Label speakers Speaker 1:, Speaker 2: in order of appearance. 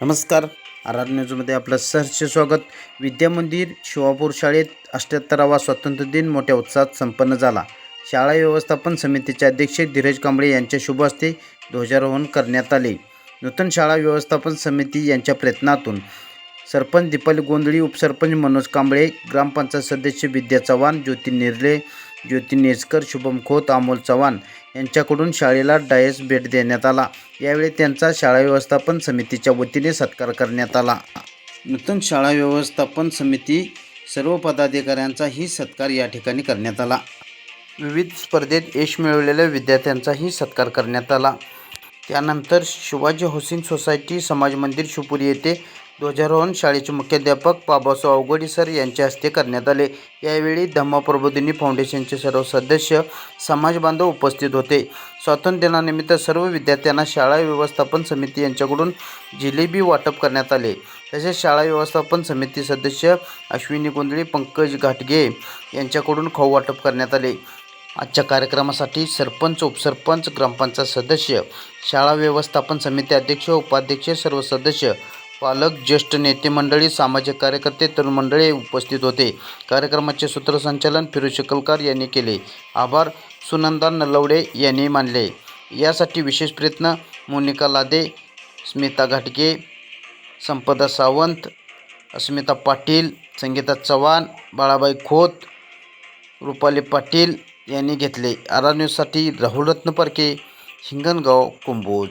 Speaker 1: नमस्कार. आर न्यूजमध्ये आपलं सहर्ष स्वागत. विद्यामंदिर शिवापूर शाळेत अष्ट्याहत्तरावा स्वातंत्र्य दिन मोठ्या उत्साहात संपन्न झाला. शाळा व्यवस्थापन समितीचे अध्यक्ष धीरज कांबळे यांच्या शुभ हस्ते ध्वजारोहण करण्यात आले. नूतन शाळा व्यवस्थापन समिती यांच्या प्रयत्नातून सरपंच दीपाली गोंधळी उपसरपंच मनोज कांबळे ग्रामपंचायत सदस्य विद्या चव्हाण ज्योती निर्ले ज्योती नेजकर शुभम खोत अमोल चव्हाण यांच्याकडून शाळेला डायस भेट देण्यात आला. यावेळी त्यांचा शाळा व्यवस्थापन समितीच्या वतीने सत्कार करण्यात आला. नूतन शाळा व्यवस्थापन समिती सर्व पदाधिकाऱ्यांचाही सत्कार या ठिकाणी करण्यात आला. विविध स्पर्धेत यश मिळवलेल्या विद्यार्थ्यांचाही सत्कार करण्यात आला. त्यानंतर शिवाजी हुसेन सोसायटी समाज मंदिर शिवपुरी येथे ध्वजारोहण शाळेचे मुख्याध्यापक बाबासाहेब अवघडे सर यांच्या हस्ते करण्यात आले. यावेळी धम्मा प्रबोधिनी फाउंडेशनचे सर्व सदस्य समाज बांधव उपस्थित होते. स्वातंत्र्य दिनानिमित्त सर्व विद्यार्थ्यांना शाळा व्यवस्थापन समिती यांच्याकडून जिलेबी वाटप करण्यात आले. तसेच शाळा व्यवस्थापन समिती सदस्य अश्विनी गोंधळे पंकज घाटगे यांच्याकडून खाऊ वाटप करण्यात आले. आजच्या कार्यक्रमासाठी सरपंच उपसरपंच ग्रामपंचायत सदस्य शाळा व्यवस्थापन समिती अध्यक्ष उपाध्यक्ष सर्व सदस्य पालक ज्येष्ठ नेते मंडळी सामाजिक कार्यकर्ते तरुण मंडळी उपस्थित होते. कार्यक्रमाचे सूत्रसंचालन फिरोज शिकलकर यांनी केले. आभार सुनंदा नलवडे यांनी मानले. यासाठी विशेष प्रयत्न मोनिका लादे स्मिता घाटगे संपदा सावंत अस्मिता पाटील संगीता चव्हाण बाळाबाई खोत रुपाली पाटील यांनी घेतले. आरा न्यूजसाठी राहुल परके हिंगणगाव कुंभोज.